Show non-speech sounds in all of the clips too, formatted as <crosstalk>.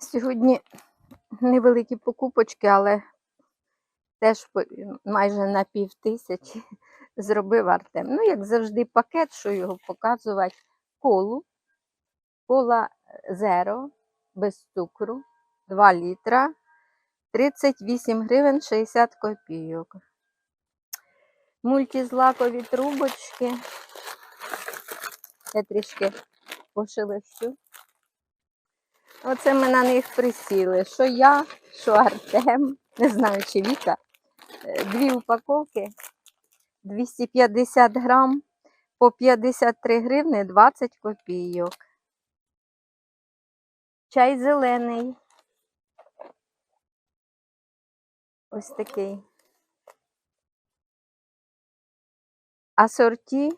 Сьогодні невеликі покупочки, але теж майже на пів тисячі <laughs> зробив Артем. Ну, як завжди, пакет, що його показувати. Колу, кола зеро без цукру, 2 літра, 38 гривень 60 копійок. Мультизлакові трубочки. Я трішки пошелещу. Оце ми на них присіли. Що я, що Артем, не знаю, чи Віка. Е, Дві упаковки 250 грам по 53 гривни 20 копійок. Чай зелений. Ось такий. Асорті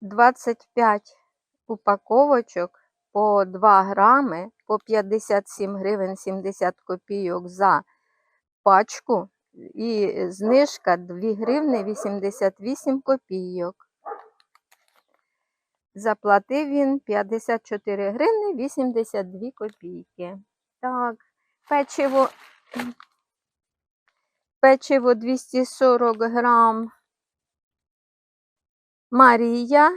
25 упаковочок по 2 грами по 57 гривень 70 копійок за пачку і знижка 2 гривни 88 копійок. Заплатив він 54 гривни 82 копійки. Так, печиво, печиво 240 грам. Марія.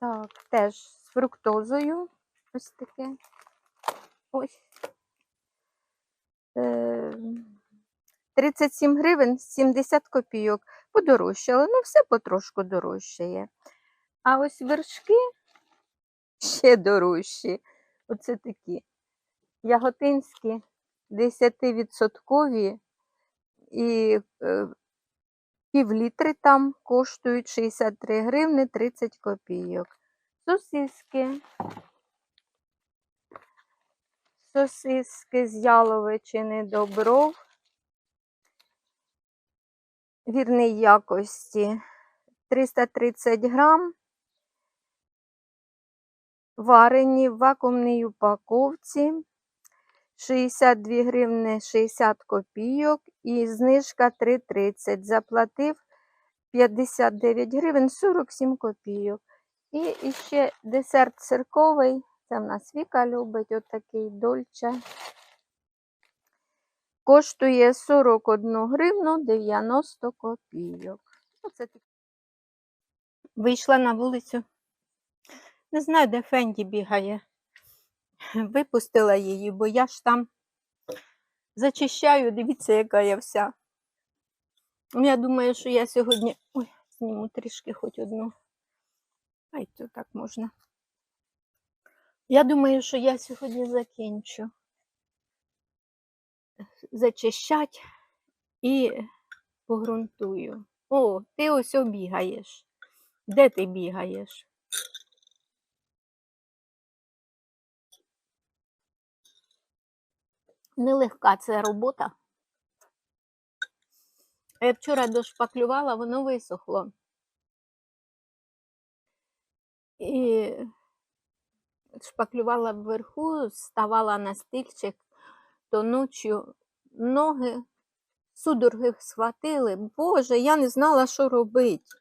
Так, теж з фруктозою. Ось таке. Ось. Е, 37 гривень 70 копійок. Подорожчало. Ну, все потрошку дорожчає. А ось вершки <laughs> ще дорожчі. Оце такі. Яготинські, 10% і е, півлітри там коштують 63 гривни 30 копійок. Сосиски. Сосиски з яловичини добров. Вірної якості 330 грам. Варені в вакуумній упаковці. 62 гривни 60 копійок і знижка 3,30. Заплатив 59 гривень 47 копійок. І ще десерт цирковий. Це в нас Віка любить отакий дольче. Коштує 41 гривну 90 копійок. Оце так. Вийшла на вулицю. Не знаю, де Фенді бігає. Випустила її, бо я ж там зачищаю, дивіться, яка я вся. Ну, Я думаю, що я сьогодні. Ой, зніму трішки хоч одну. Ай, то так можна. Я думаю, що я сьогодні закінчу зачищать і погрунтую. О, ти ось обігаєш. Де ти бігаєш? Нелегка це робота. Я вчора дошпаклювала, воно висохло. І шпаклювала вверху, ставала на стільчик, то ночі ноги судороги схватили. Боже, я не знала, що робити.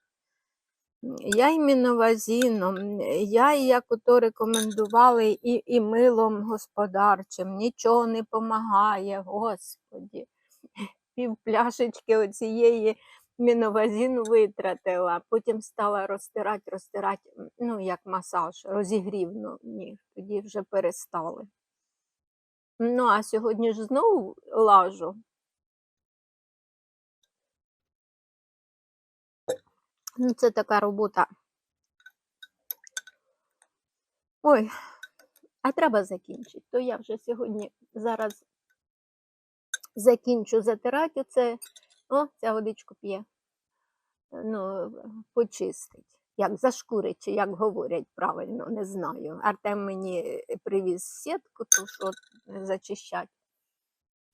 Я і міновазіном, я і як ото рекомендували, і, і милом господарчим, нічого не допомагає, господі. Пів пляшечки оцієї міновазіну витратила, потім стала розтирати, розтирати, ну, як масаж, розігрів ну, ніг, тоді вже перестали. Ну, а сьогодні ж знову лажу. Ну, це така робота. Ой, а треба закінчити. То я вже сьогодні зараз закінчу затирати оце. О, ця водичку п'є. Ну, почистить. Як зашкурить, чи як говорять правильно, не знаю. Артем мені привіз сітку, то що зачищать.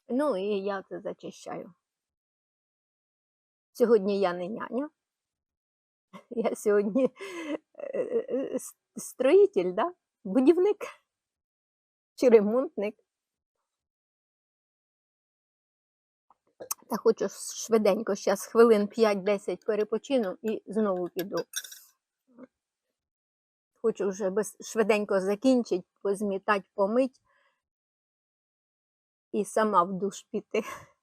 Ну, і я це зачищаю. Сьогодні я не няня. <laughs> Я сьогодні е, е, с- строїтель, да? будівник <laughs> чи ремонтник. Та хочу швиденько, зараз хвилин 5-10 перепочину і знову піду. хочу вже швиденько закінчити, позмітати, помить і сама в душ піти. <laughs>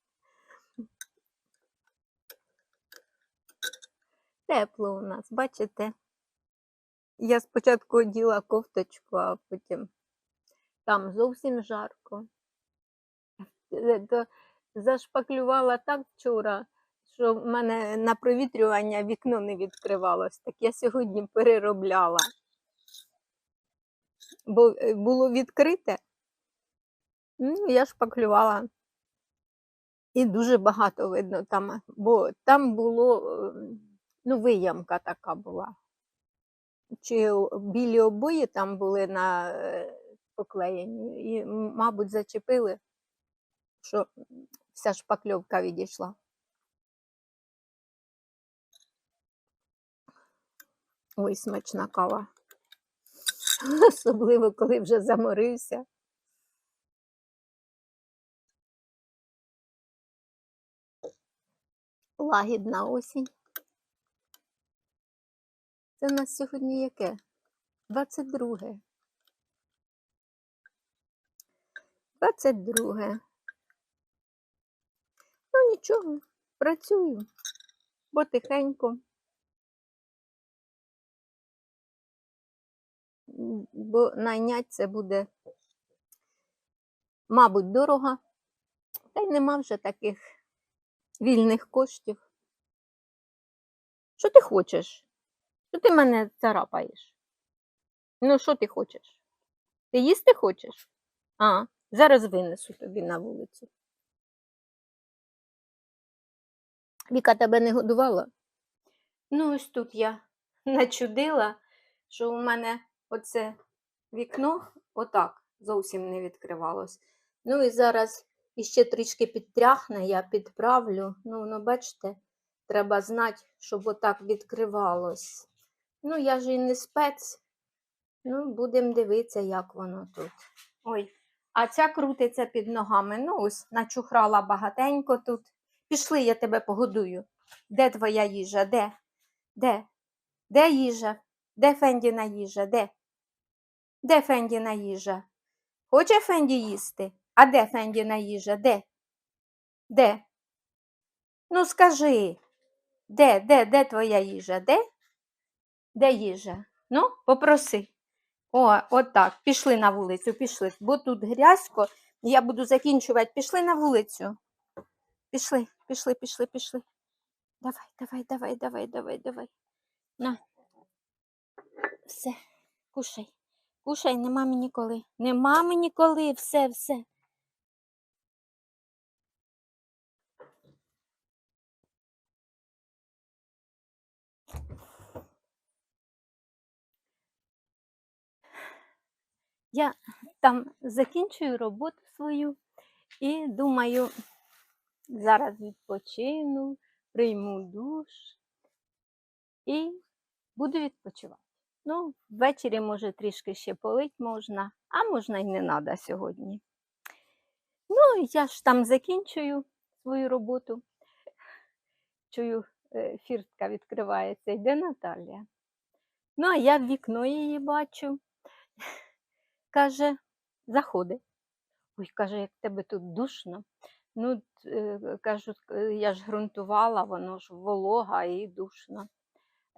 Тепло у нас, бачите? Я спочатку оділа кофточку, а потім там зовсім жарко. Е, зашпаклювала так вчора, що в мене на провітрювання вікно не відкривалось. Так я сьогодні переробляла. Бо е, було відкрите, ну, я шпаклювала. І дуже багато видно там, бо там було, е, ну, виямка така була. Чи білі обої там були на е, поклеєні, і, мабуть, зачепили, що вся шпакльовка відійшла. Ой, смачна кава. <laughs> Особливо, коли вже заморився. Лагідна осінь. Це у нас сьогодні яке? 22. 22. Ну нічого, працюю потихеньку. Бо найнять це буде, мабуть, дорого. Та й нема вже таких вільних коштів. Що ти хочеш? Що ти мене царапаєш? Ну, що ти хочеш? Ти їсти хочеш? А, зараз винесу тобі на вулицю. Віка тебе не годувала? Ну, ось тут я начудила, що у мене оце вікно отак зовсім не відкривалось. Ну і зараз іще трішки підтряхне, я підправлю. Ну, ну, бачите, треба знати, щоб отак відкривалось. Ну, я ж і не спец. Ну, будемо дивитися, як воно тут. Ой, а ця крутиться під ногами. Ну, ось начухрала багатенько тут. Пішли, я тебе погодую. Де твоя їжа? Де? Де? Де їжа? Де Фендіна їжа? Де? Де Фендіна їжа? Хоче Фенді їсти? А де Фендіна їжа? Де? Де? Ну скажи, де, де, де твоя їжа? Де? Де їжа? Ну, попроси. О, от. Пішли на вулицю, пішли. Бо тут грязько, я буду закінчувати. Пішли на вулицю. Пішли, пішли, пішли, пішли. Давай, давай, давай, давай, давай, давай. На. Все, кушай. Кушай, нема мені коли. Нема мені коли, все, все. Я там закінчую роботу свою і думаю, зараз відпочину, прийму душ і буду відпочивати. Ну, ввечері, може, трішки ще полить можна, а можна й не треба сьогодні. Ну, я ж там закінчую свою роботу. Чую, е, фіртка відкривається, йде Наталія. Ну, а я в вікно її бачу. Каже, заходи. Ой, каже, як тебе тут душно. Ну, е, кажу, «Е, я ж ґрунтувала, воно ж волога і душно.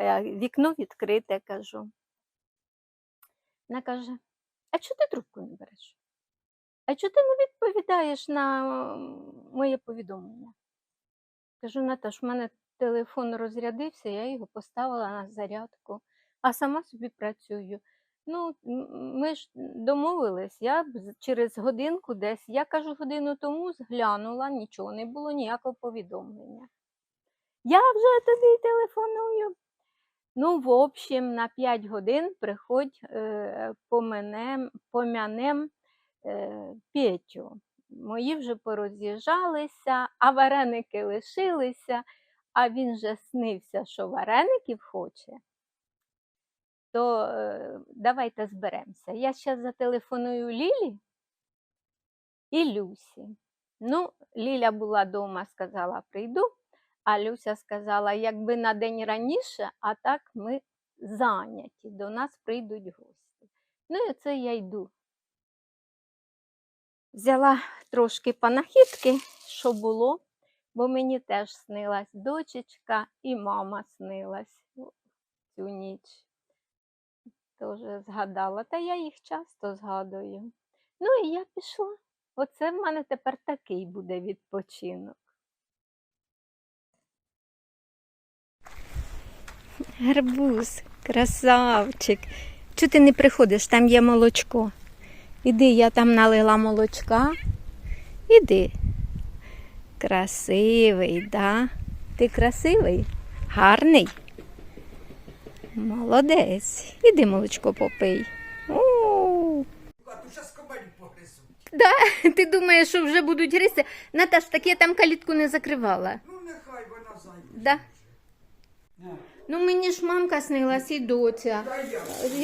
Е, Вікно відкрите, кажу. Вона каже: А чого ти трубку не береш? А чого ти не відповідаєш на моє повідомлення? Кажу, Наташ, в мене телефон розрядився, я його поставила на зарядку, а сама собі працюю. Ну, ми ж домовились, я через годинку десь, я кажу, годину тому зглянула, нічого, не було ніякого повідомлення. Я вже тобі телефоную. Ну, в общем, на 5 годин приходь, е, помянем е, Петю. Мої вже пороз'їжджалися, а вареники лишилися, а він же снився, що вареників хоче. То е, давайте зберемося. Я зараз зателефоную Лілі і Люсі. Ну, Ліля була вдома, сказала, прийду. А Люся сказала, якби на день раніше, а так ми зайняті, до нас прийдуть гості. Ну і це я йду. Взяла трошки панахідки, що було, бо мені теж снилась дочечка і мама снилась цю ніч. Тоже згадала, та я їх часто згадую. Ну і я пішла. Оце в мене тепер такий буде відпочинок. Гарбуз, красавчик. Чого ти не приходиш? Там є молочко. Іди, я там налила молочка. Іди. Красивий, да? Ти красивий? Гарний? Молодець. Іди молочко попий. О, да, ти думаєш, що вже будуть гристи? Наташ, так я там калітку не закривала. Ну нехай вона зайде. Да. Ну, Ну мені ж мамка снилась і доця. Я.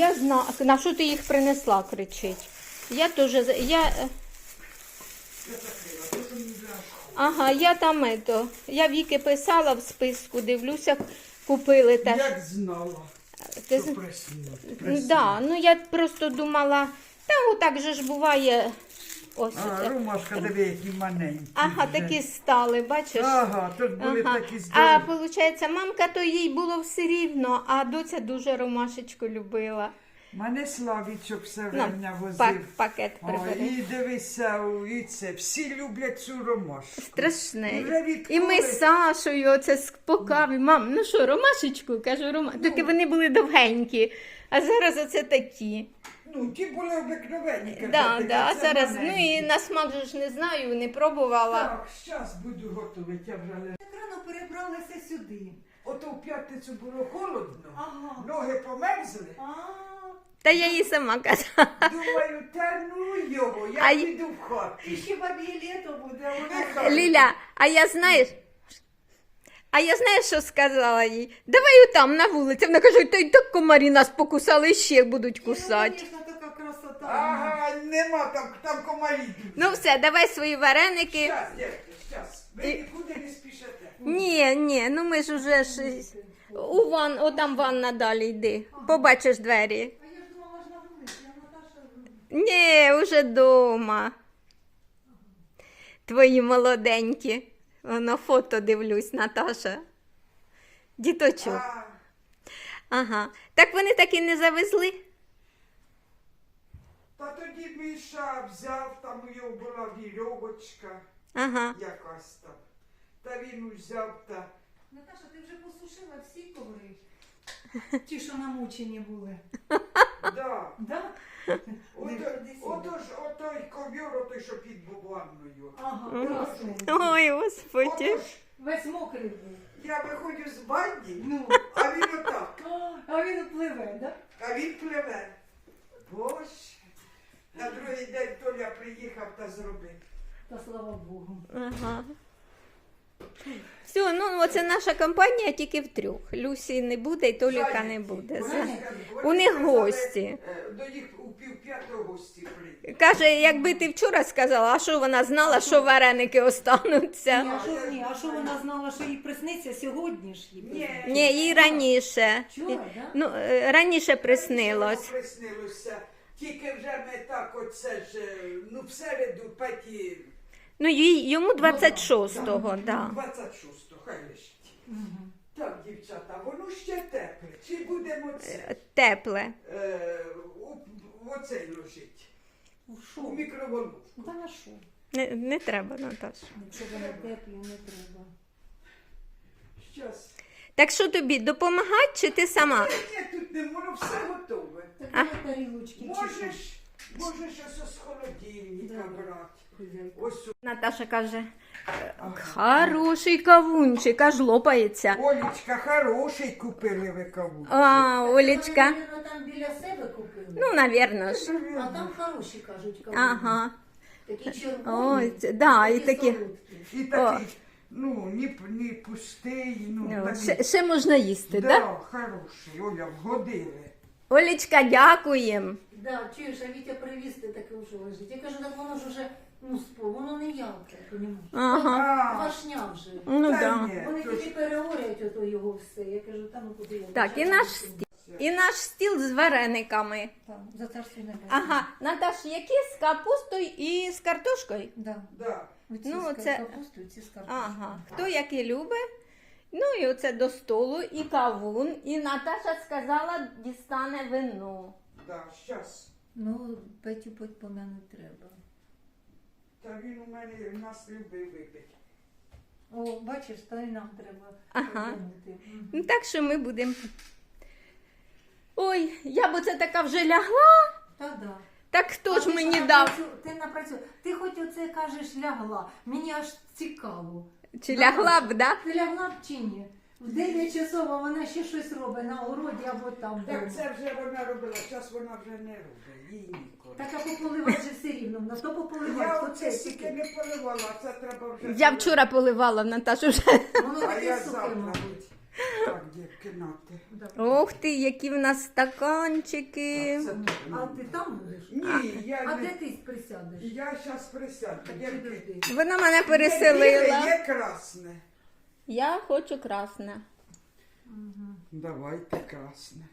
Я знаю, на що ти їх принесла, кричить. Я теж. Я... е, Ага, я там ето. Я віки писала в списку, дивлюся, купили теж. Як знала, Ти що приснула. Да, ну я просто думала, та отак же ж буває. Ось. А, е, Ромашка, диви, які маленькі. Ага, вже. такі стали, бачиш? Ага, тут були Ага. такі А здорові. виходить, мамка то їй було все рівно, а доця дуже ромашечку любила. Мене Славічок все Ну, время возив. пак, пакет О, прибери. і дивися, і це, всі люблять цю ромашку. Страшне. Вже І ми з Сашою оце з покаві. Мам, ну що, ромашечку? Кажу, рома. Тільки вони були довгенькі, а зараз оце такі. Ну, ті були обикновенні. Да, да, а зараз, ну і на смак же ж не знаю, не пробувала. Так, зараз буду готувати, я вже не... Так рано перебралися сюди. Ото в п'ятницю було холодно, Ага. ноги померзли. Та я їй сама казала. Думаю, та ну його, я А й- піду в хату. і ще бабі літо буде. а вона- Нехай. Ліля, а я знаєш. А я знаєш, що сказала їй? Давай там на вулиці. Вона каже, та й так комарі нас покусали, ще будуть Ну, кусати. звісно, така красота. Ага, нема там, там комарі. Ну все, давай свої вареники. Щас, дівки, щас. Ви І- нікуди. Ні, ні, ну ми ж уже ж у ван, о там ванна далі йди. Побачиш двері. А я ж думала, ж на вулиці, а Наташа... Ні, уже дома. Твої молоденькі. Воно фото дивлюсь, Наташа. Діточок. А, Ага. Так вони так і не завезли? та тоді Міша взяв, там у його була вірьовочка Ага. якась там. Та він взяв та. Наташа, ти вже посушила всі коври? Ті, що намучені були. Да. Да? Ото, ж отой ковьор, отой, що під ванною. Ага. Ой, господи. Ото ж Весь мокрий був. я виходжу з банді, Ну, а він отак. а він пливе, да? А він пливе. Боже. На другий день Толя приїхав та зробив. Та слава Богу. Ага. Все, ну оце наша компанія тільки втрьох. Люсі не буде і Толіка не буде. Вони За- У них гості. е, До їх у пів п'ятого гості прийдуть. Каже, якби ти вчора сказала, а що вона знала, що вареники Ні, остануться? а що, ні, а що вона знала, що їй присниться сьогодні ж їй? присниться? Ні, їй раніше. Вчора, да? Ну, е, раніше приснилось. Приснилося. Тільки вже ми так оце ж, е, ну в середу, п'яті, Ну, їй, йому 26-го, да. 26-го, хай лишить. Так, дівчата, воно ще тепле. Чи будемо це Тепле. е, у, в оцей ложить? Ну, У Що? мікроволновку. Та на що? Не, не треба, Наташа. Якщо вони теплі, не треба. Щас. Так що тобі, допомагати чи ти сама? Ні, тут не воно все готове. А? тарілочки чи що? Можеш, можеш ось з холодильника брати. Ось у- Наташа каже, хороший кавунчик, аж лопається. Олечка, хороший купили ви каву. А, Олечка. Вони, мабуть, там біля себе купили. Ну, навірно ж. А там хороші, кажуть, кавуни. Ага. Такі червоні. Ой, це- да, і такі. солодкі. І такий, ну, ні, п- ні пустий, ну, Ну, такий. ще, ще можна їсти, да, так? Да? хороший, Оля, вгодили. Олечка, дякуємо. Да, чуєш, а Вітя привіз ти таке вже лежить. Я кажу, так воно ж уже, ну, спо, воно не ялке, понімаєш? Ага. А, Квашня вже. Ну та да. ні, Вони тоді переорять ото його все. Я кажу, там ну куди я Так, і наш стіл. І наш стіл з варениками. Так, за царство небесне. Ага, Наташ, які з капустою і з картошкою? Да. Да. Оці Ну, з це- капустою, ці з картошкою. Ага, хто який любить. Ну і оце до столу, і кавун. І Наташа сказала, дістане вино. Да, щас. Ну, Петю по мене треба. Та він у мене нас любив випити. О, бачиш, та й нам треба Ага. Мгм. Ну, так що ми будемо. Ой, я б оце така вже лягла. Та да. Так хто А ж мені дав? Ти напрацю. Ти хоч оце кажеш лягла. Мені аж цікаво. Чи лягла б, да? Ти лягла б чи ні? В 9 часов, а вона ще щось робить на городі або там. Так вдома. це вже вона робила, зараз вона вже не робить. Їй ніколи. Так а пополивати же все рівно. На то пополивати, Я то оце це стільки тільки. не поливала, це треба вже. Я вчора поливала Наташу вже. Воно А таке я сухе, завтра. мабуть. Так, дівки, нати. Да. Ох ти, які в нас стаканчики. А це А ти там будеш? Ні, я А не. де ти присядеш? Я зараз присяду. Підожди. Вона мене переселила. Є красне. Я хочу красне. Давайте красне.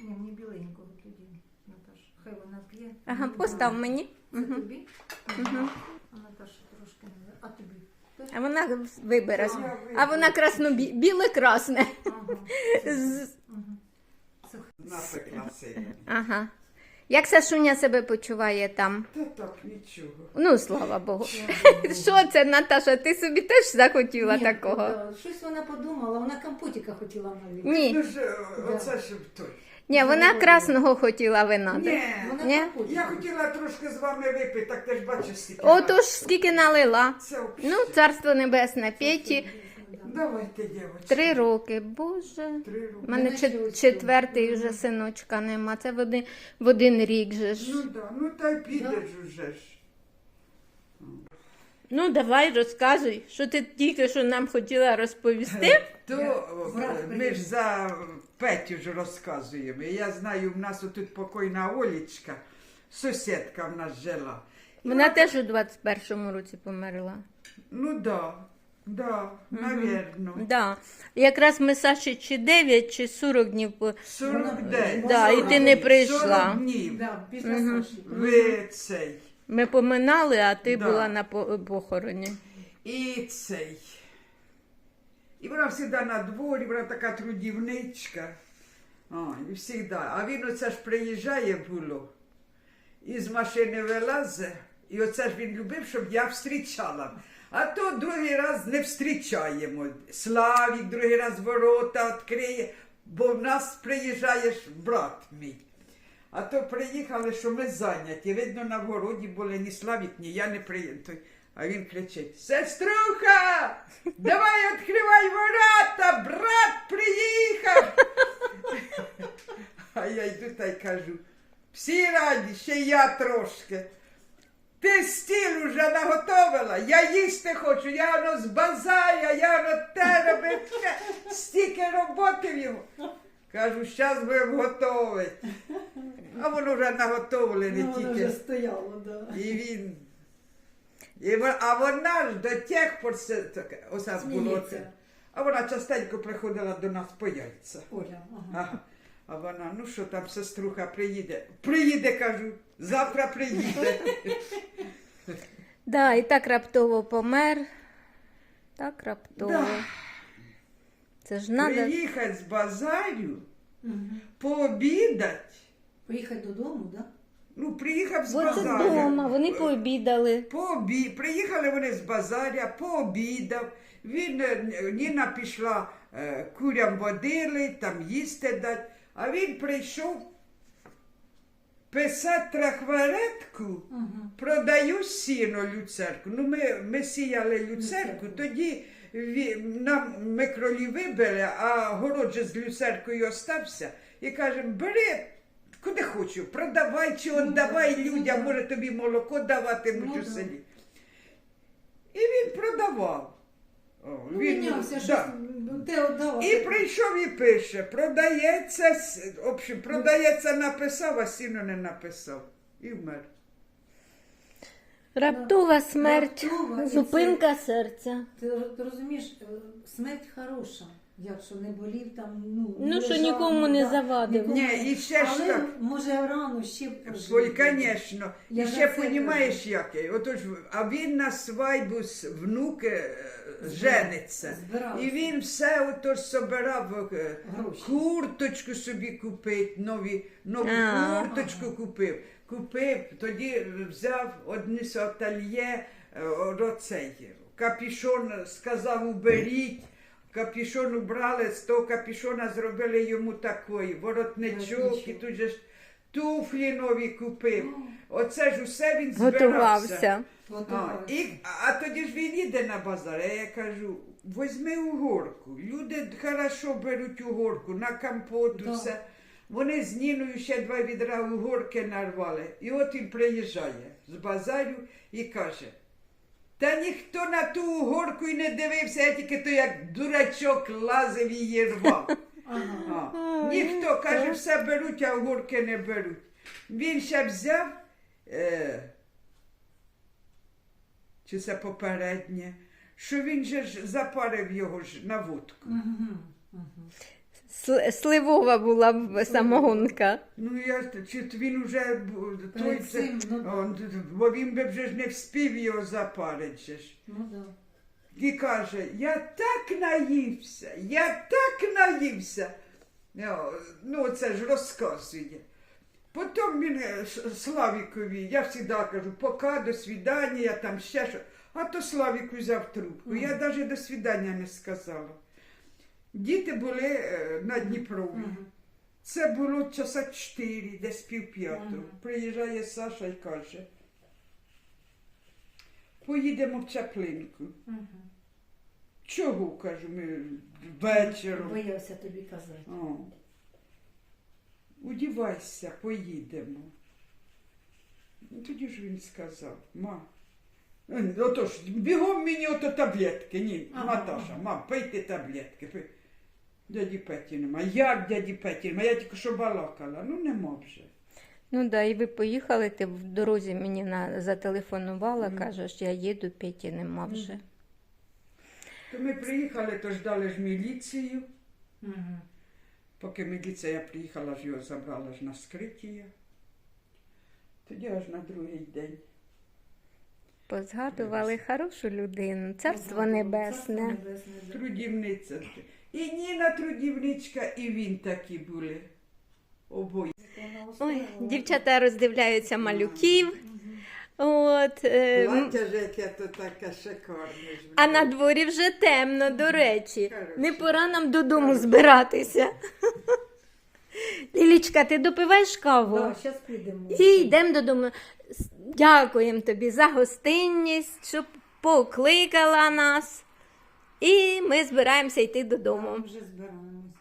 Ні, мені біленького тоді, Наташа. Хай вона п'є. Ага, постав мені. Це Угу. тобі? Угу. А Наташа. А тобі? А вона вибере. Ага. А вона красно біле красне. Ага. З- Ага. Ага. Як Сашуня себе почуває там? Та так, нічого. Ну, слава Богу. <laughs> Що це, Наташа? Ти собі теж захотіла Ні, такого? да, Щось вона подумала, вона компотика хотіла навіть. Ні. Ну ж, оце ж той. Ні, вона красного хотіла вина. так? Ні, Вона Ні? я хотіла трошки з вами випити, так ти ж бачиш, скільки. Отож, скільки налила. Це взагалі. Ну, царство небесне, Петі, Давайте, дівчатки. три роки. Боже. Три роки. У мене чет- четвертий вже синочка нема. Це в один, в один рік же ж. Ну да, ну та й підеш уже ж. Ну, давай розказуй, що ти тільки що нам хотіла розповісти. То о, ми ж за Петю ж розказуємо. І Я знаю, в нас отут покойна Олічка, сусідка в нас жила. Вона теж у 21-му році померла. Ну да, да, навірно. Да. Якраз ми Саші чи 9, чи 40 днів. по- 40 день. Да, і ти не прийшла. 40 днів. Да, після. Саші. Ви цей. Ми поминали, а ти Да. була на по- похороні. І цей. І вона завжди на дворі, вона така трудівничка. О, і завжди. А він оце ж приїжджає було, і з машини вилазе, і оце ж він любив, щоб я встрічала. А то другий раз не встрічаємо. Славік другий раз ворота відкриє, бо в нас приїжджає ж брат мій. А то приїхали, що ми зайняті. Видно, на вгороді були ні Славік, ні я не приїду. А він кричить: Сеструха! Давай відкривай ворота! Брат приїхав! <laughs> А я йду та й кажу: всі раді, ще я трошки. Ти стіл уже наготовила, я їсти хочу, я воно з я воно те робив, стільки роботи в його. Кажу, зараз будемо готовити. А воно вже наготовлене Ну, воно тільки. вже стояло, да. І він. І вона, а вона ж до тих пор ось було це. А вона частенько приходила до нас по яйця. Оля, ага. Ага. А вона, ну що там, сеструха приїде? Приїде, кажу, завтра приїде. Да, і так раптово помер. Так раптово. Да. Це ж надо. Приїхати з базарю, Мгм. пообідати. Поїхати додому, да? Ну, приїхав з Оце базаря. вдома, вони пообідали. Пообі... Приїхали вони з базаря, пообідав. Він, е, Ніна пішла е, курям водили, там їсти дати. А він прийшов писати трахваретку, Угу. продаю сіно люцерку. Ну, ми, ми сіяли люцерку, тоді ві- нам ми кролі вибили, а город же з люцеркою остався. І кажемо, бери. Куди хочу, продавай чи Ну, віддавай ну, людям, да. може тобі молоко даватимуть Ну, у да. селі. І він продавав. Ну, да. те отдала. І прийшов і пише, продається, в общем, продається написав, а сіно не написав. І вмер. Раптова смерть, Раптова, і зупинка серця. Ти, роз- розумієш, е, смерть хороша. Якщо не болів там, ну, Ну, що лежав, нікому не да, завадив. нікому Ні, і ще ж Але так. може рано ще Ой, звісно. І ще це кажу. яке. Отож, а він на свадьбу з внуки е, жениться. Збирався. І він все отож собирав е, Гроші. курточку собі купить, нові, нову А. курточку купив. Купив, тоді взяв одніс ательє, е, оцей, капішон сказав уберіть. Капішон убрали, з того капішона зробили йому такий воротничок, і тут же ж туфлі нові купив. Оце ж усе він збирався. Готувався. А, і, а тоді ж він іде на базар, а я кажу, візьми угорку. Люди хорошо беруть угорку, на компоту Да. все. Вони з Ніною ще два відра угорки нарвали. І от він приїжджає з базарю і каже, та ніхто на ту угорку і не дивився, я тільки то як дурачок лазив її рвав. Ага. А, Ніхто каже, все беруть, а огурки не беруть. Він ще взяв, е, чи це попереднє, що він же ж запарив його ж на водку. Мгм. Мгм. Сли- Сливова була б самогонка. Ну, я чи т- він уже бу- той, Перед це, цим, ну, о, д- д- бо він би вже ж не вспів його же ж. Ну да. І каже, я так наївся, я так наївся. О, Ну, це ж розказує. Потім він е, С- Славікові, я завжди кажу, пока, до свідання, там ще що. А то Славік взяв трубку. Я навіть до свідання не сказала. Діти були е, на Дніпрові. Це було часа чотири, десь пів п'ятого. Приїжджає Саша і каже, поїдемо в Чаплинку. Чого, кажу, ми вечором. Боявся тобі казати. О. Удівайся, поїдемо. Ну, тоді ж він сказав, ма. е, Отож, бігом мені ото таблетки. Ні, Ага, Наташа, мам, пийте таблетки. пий». Дяді Петі нема. Як дяді Петі нема? Я тільки що балакала. Ну нема вже. Ну да, і ви поїхали, ти в дорозі мені на, зателефонувала, Мгм. кажеш, я їду, Петі нема вже. То ми приїхали, то ждали ж міліцію. Мгм. Поки міліція приїхала, ж його забрала ж на скриття. Тоді аж на другий день. Позгадували хорошу людину, царство Царство небесне. Трудівниця. І Ніна трудівничка, і він такі були. Обоє. Ой, дівчата роздивляються малюків. От, е, м, Плаття ж яке то таке шикарне. ж а на дворі вже темно, до речі. Не пора нам додому збиратися. <laughs> Лілічка, ти допиваєш каву? Да, зараз підемо. І йдемо додому. С- Дякуємо тобі за гостинність, що покликала нас. І ми збираємося йти додому. Ми вже збираємося.